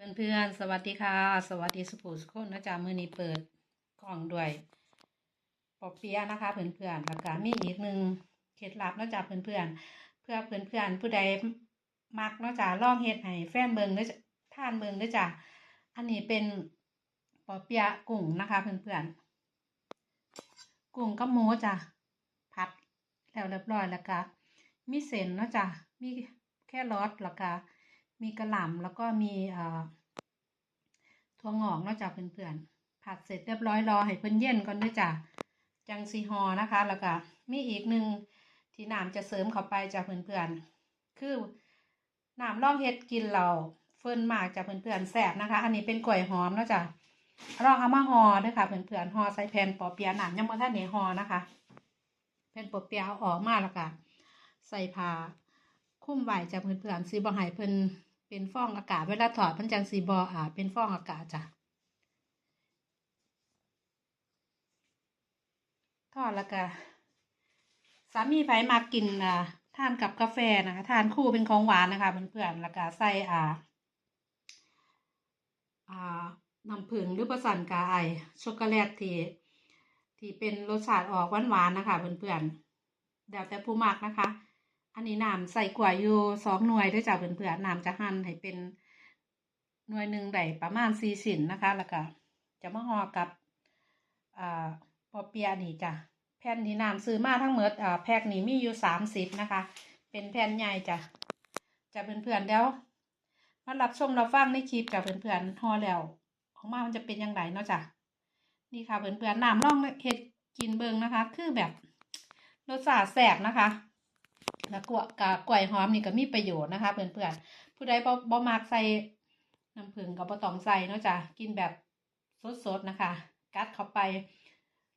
เพื่อนๆ สวัสดีค่ะ สวัสดีสุภูสุคนนะจ๊ะมือนี้เปิดกล่องด้วย ปอเปียนะคะ เพื่อนๆแล้วก็มีอีกหนึ่งเคล็ดลับนะจ๊ะเพื่อนๆ เพื่อเพื่อนๆ ผู้ใดมักนะจ๊ะลองเฮ็ดให้แฟนเบิ่งเด้อจ้ะท่านเบิ่งเด้อจ้ะอันนี้เป็นปอเปียกุ้งนะคะ เพื่อนๆ กุ้งกับหมูจ้ะผัดแล้วเรียบร้อยแล้วก็มีเส้นนะจ๊ะมีแค่รอทแล้วก็ มีกระหล่ำแล้วก็มีถั่วงอกนาะจ้ะเพื่อนๆผัดเสร็จเรียบร้อยรอให้เพิ่นเย็นก่อนด้วยจ้ะจังซีฮอนะคะ แล้วก็มีอีกหนึ่งที่น้ำจะเสริมเข้าไปจ้ะเพื่อนๆคือน้ำล่องเฮ็ดกินเราเฟิ่นมากจ้ะเพื่อนๆแซ่บนะคะ อันนี้เป็นกล้วยหอมนาะจ้ะลองเอามาห่อด้วยค่ะเพื่อนๆห่อใส่แผ่นปอเปียะน้ำยังบ่ทันได้ห่อนะคะแผ่นปอเปียะเอาออกมาแล้วก็ใส่ผ้าคุ้มไหวจ้ะเพื่อนๆสีบ่ให้เพิ่น เป็นฟองอากาศเวลาถอดมันจังสีบ่อ่าเป็นฟองอากาศจ้ะทอดแล้วก็สามีไผมากินอ่าทานกับกาแฟนะคะทานคู่เป็นของหวานนะคะเพื่อนๆแล้วก็ใส่อ่าอ่าน้ำผึ้งหรือประสันกาไอช็อกโกแลตที่ที่เป็นรสชาติออกหวานๆนะคะเพื่อนๆแล้วแต่ผู้มักนะคะ อันนี้น้ำใส่กล้วยอยู่สองหน่วยด้วยจ้ะเพื่อนๆน้ำจะหั่นให้เป็นหน่วยหนึ่งได้ประมาณสี่สินนะคะ แล้วก็จะมาห่อกับอ่าปอเปียนี่จ้ะแผ่นที่น้ำซื้อมาทั้งหมดอ่าแพ็คนี้มีอยู่สามสิบนะคะ เป็นแผ่นใหญ่จ้ะจะเพื่อนๆแล้วมารับชมรับฟังในคลิปจ้ะเพื่อนๆห่อแล้วออกมามันจะเป็นยังไงเนาะจ้ะนี่ค่ะเพื่อนๆน้ำร่องเห็ดกินเบิงนะคะ คือแบบรสชาติแสบนะคะ แล้วกวกกล้วยหอมนี่ก็มีประโยชน์นะคะ เพื่อนๆผู้ใดบ่บ่มักใส่น้ำผึ้งก็บ่ต้องใส่เนาะจ้ะกินแบบสดๆนะคะ กัดเข้าไป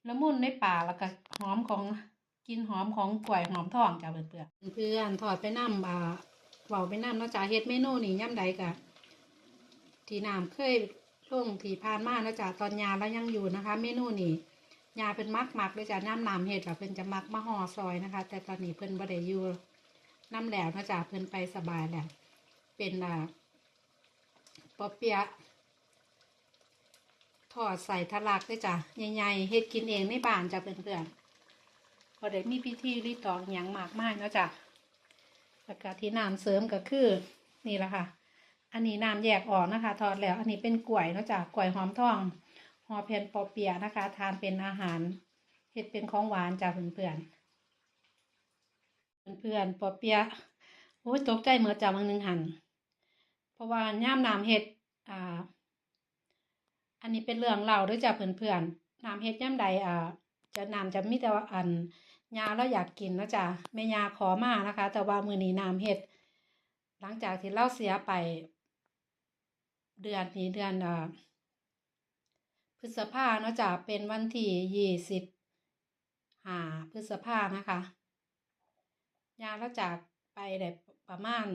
ละมุนในปากแล้วก็หอมของกินหอมของกล้วยหอมทองจ้ะเพื่อนๆเพื่อนๆทอดไปน้ำอ่าเว้าไปน้ำเนาะจ้ะเฮ็ดเมนูนี่ย่ำใดกะที่น้ำเคยลงที่ผ่านมาเนาะจ้ะตอนยาแล้วยังอยู่นะคะ เมนูนี่ ยาเป็นมักมักเลยจ้ะน้ำน้ำเห็ดแบบเพิ่นจะมักมาห่อซอยนะคะ แต่ตอนนี้เพิ่นบ่ได้อยู่น้ำแล้วนะจ๊ะเพิ่นไปสบายแล้วเป็นอ่าปอเปียะทอดใส่ทะลักเลยจ้ะใหญ่ๆเฮ็ดกินเองในบ้านจ้ะเพื่อนๆบ่ได้มีพิธีรีตองหยังมากมายเนาะจ้ะแล้วก็ที่น้ำเสริมก็คือนี่แหละค่ะ อันนี้น้ำแยกออกนะคะ ทอดแล้ว อันนี้เป็นกล้วยเนาะจ้ะกล้วยหอมทอง หอแผ่นปอเปียนะคะ ทานเป็นอาหารเห็ดเป็นของหวานจ้าเพื่อนๆเพื่อนๆปอเปียโอ้ยตกใจเมื่อจ่าบางหนึ่งหัน เพราะว่าย่ามน้ำเห็ดอ่า อันนี้เป็นเรื่องเล่าด้วยจ้าเพื่อนๆน้ำเห็ดย่ามใดอ่า จะน้ำจะมีแต่ว่าอันยาแล้วอยากกินนะจ้ะแม่ยาขอมานะคะ แต่ว่ามือนี้น้ำเห็ด หลังจากที่เล่าเสียไป เดือนนี้เดือนอ่า พฤษภาเนาะจ้ะเป็นวันที่ยี่สิบห้าพฤษภานะคะยาแล้วจากไปได้ประมาณ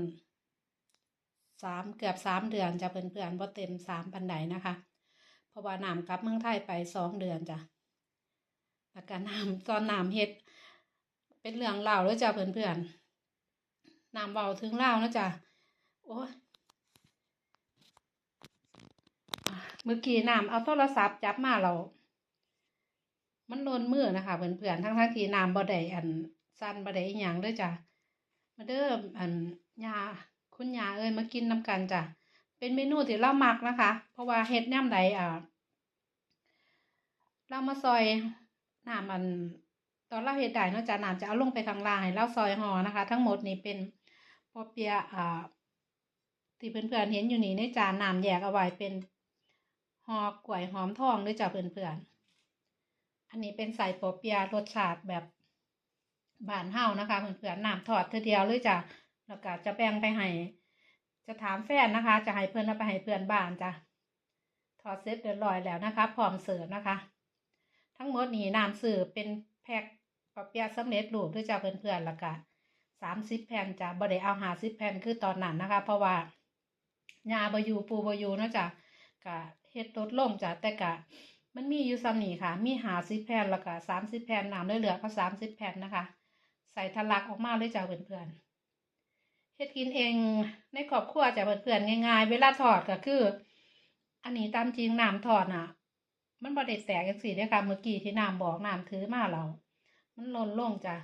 สามเกือบสามเดือนจะเพื่อนๆบ่เต็มสามปันไดนะคะเพราะว่าน้ำกลับเมืองไทยไปสองเดือนจ้ะแล้วก็น้ำตอนน้ำเฮ็ด เป็นเรื่องเล่าแล้วจ้ะเพื่อนๆน้ำเบาถึงเล่านะจ้ะโอ้ย เมื่อกี้น้ำเอาโทรศัพท์จับมาเรา มันโลนมือนะคะเพื่อนๆทั้งทั้งที่น้ำบ่ได้อันสั้นบ่ได้อย่างเด้อจ้ะมาเด้ออันยาคุณยาเอ้ยมากินน้ำกันจ้ะเป็นเมนูที่เรามักนะคะ เพราะว่าเฮ็ดย่ำใดอ่าเรามาซอยน้ำมันตอนเราเฮ็ดได้นาะจ้ะน้ำจะเอาลงไปข้างล่างให้เราซอยห่อนะคะ ทั้งหมดนี่เป็นพอเปียอ่าที่เพื่อนๆเห็นอยู่นี่ในจานน้ำแยกเอาไว้เป็น หอกกล้วยหอมทองด้วยจ้ะเพื่อนๆ อันนี้เป็นใส่ปอเปียรสชาติแบบบานเฮานะคะเพื่อนๆน้ำทอดเทีเดียวเลยจ้ะแล้วก็จะแบ่งไปให้จะถามแฟนนะคะ จะให้เพื่อนเอาไปให้เพื่อนบ้านจ้ะทอดเสร็จเรียบร้อยแล้วนะคะ พร้อมเสิร์ฟนะคะ ทั้งหมดนี้น้ำสืบเป็นแพ็คปอเปียะสำเร็จรูปด้วยจ้ะเพื่อนๆแล้วก็สามสิบแผ่นจ้ะบ่ได้เอาหาสิบแผ่นคือตอนนั้นนะคะ เพราะว่ายาบอยูปูบอยูนะจ้ะ กะเฮ็ดลดลงจ้ะแต่กะ มันมีอยู่ซ้ำนี่ค่ะ มีหาสิบแผ่นแล้วก็สามสิบแผ่นน้ำเหลือๆก็สามสิบแผ่นนะคะ ใส่ทะลักออกมาเลยจ้ะเพื่อนๆเฮ็ดกินเองในครอบครัวจ้ะเพื่อนๆง่ายๆ เวลาทอดก็คือ อันนี้ตามจริงน้ำทอดน่ะ มันบ่ได้แตกจังซี่เด้อค่ะเมื่อกี้ที่น้ำบอกน้ำถือมาแล้วมันหล่นลงจ้ะ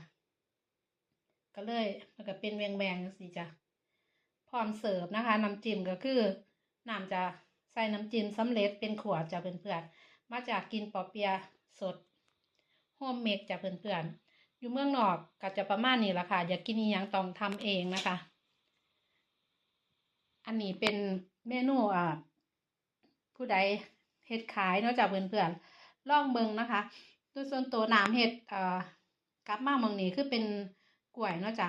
ก็เลยมันก็เป็นแหวงๆจังซี่จ้ะพร้อมเสิร์ฟนะคะน้ำจิ้มก็คือน้ำจะ ใส่น้ำจิ้มสำเร็จเป็นขวดจ้ะเพื่อนๆมาจากกินปอเปียะสดโฮมเมดจ้ะเพื่อนๆอยู่เมืองนอกก็จะประมาณนี้ละค่ะ อยากกินอีหยังต้องทำเองนะคะ อันนี้เป็นเมนูอ่าผู้ใดเฮ็ดขายนอกจากเพื่อนๆลองเบิ่งนะคะโดยส่วนตัวน้ำเฮ็ดเอ่อกลับมาเมืองนี้คือเป็นกล้วยเนาะจ้ะ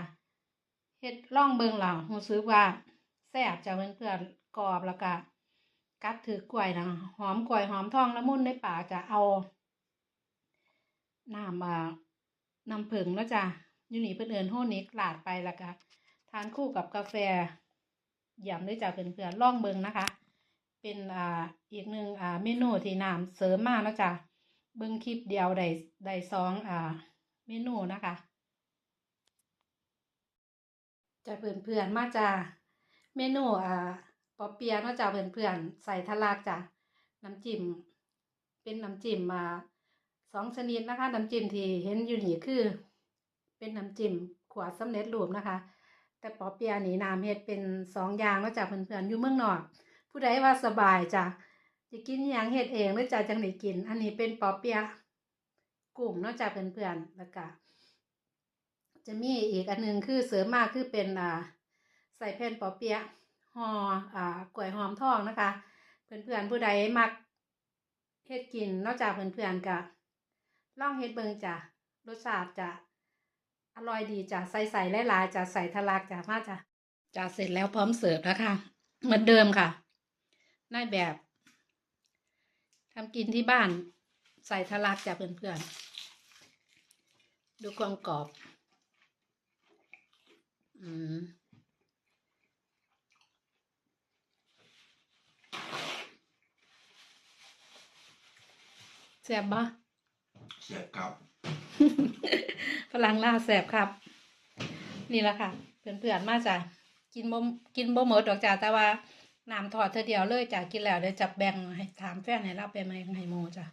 เฮ็ดลองเบิ่งแล้วรู้สึกว่าแซ่บจะเพื่อนๆกรอบแล้วก็ กัดถือกล้วยนะหอมกล้วยหอมทองละมุนในป่าจะเอาน้ำอ่าน้ำผึ้งเนาะจ้ะยูนี่เพิ่อนเอิ้นโฮนิกลาดไปแล้วก็ทานคู่กับกาแฟยำด้วยจ้ะเพื่อนๆลองเบิงนะคะ เป็นอ่าอีกหนึ่งอ่าเมนูที่น้ำเสริมมาเนะจ้ะเบิงคลิปเดียวได้ได้สองอ่าเมนูนะคะจะเพื่อนๆมาจ้ะเมนูอ่า ปอเปียเนาะจ้ะเพื่อนๆใส่ทะลักจ้ะน้ำจิ้มเป็นน้ำจิ้มมาสองชนิดนะคะน้ำจิ้มที่เห็นอยู่นี่คือ เป็นน้ำจิ้มขวดสำเร็จรูปนะคะ แต่ปอเปียะนี่น้ำเฮ็ดเป็นสองอย่างเนาะจ้ะเพื่อนๆอยู่เมืองนอก ผู้ใดว่าสบายจ้ะจะกินอย่างเฮ็ดเองหรือจะจังได้กิน อันนี้เป็นปอเปียกลุ่มเนอกจากเพื่อนๆแล้วก็จะมีอีกอันหนึงคือเสริมมากคือเป็นอ่าใส่แผ่นปอเปียะ ห่ออ่ากล้วยหอมทองนะคะ เพื่อนๆผู้ใดมักเฮ็ดกินนอกจากเพื่อนๆก็ลองเฮ็ดเบิงจ้ะรสชาติจะอร่อยดีจ้ะใส่ๆหลายๆจ้ะใส่ทะลักจ้ะมาจ้ะจ้ะเสร็จแล้วพร้อมเสิร์ฟแล้วค่ะ เหมือนเดิมค่ะนายแบบทำกินที่บ้านใส่ทะลักจ้ะเพื่อนๆดูความกรอบ อืม แซ่บปะเสียบครับฝรั่งล่าวแซ่บครับ นี่แหละค่ะเพื่อนๆมาจ้ะกินบ่กินบ่หมดดอกจ้ะแต่ว่าน้ำทอดเธอเดียวเลยจ้ะกินแล้วเดี๋ยวจับแบ่งให้ถามแฟนให้รับไปไหมให้โมจ้ะ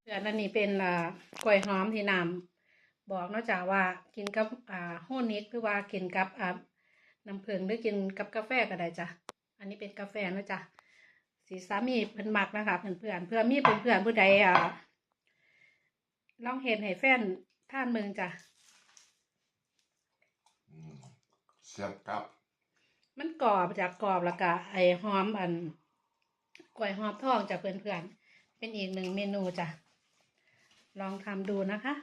เพื่อนอันนี้เป็นอ่ากล้วยหอมที่น้ำบอกเนาะจ้ะว่ากินกับอ่าโฮนิกหรือว่ากินกับอ่าน้ำผึ้งหรือกินกับกาแฟก็ได้จ้ะอันนี้เป็นกาแฟเนาะจ้ะ สีสามีเพิ่นมักนะคะเพื่อนๆเพื่อมีเพื่อนๆผู้ใดอ่าลองเห็นให้แฟนท่านเมืองจ้ะอืมเสียบครับมันกรอบจากกรอบแล้วก็ไอหอมอันกล้วยหอมทองจากเพื่อนๆเป็นอีกหนึ่งเมนูจ้ะลองทำดูนะคะ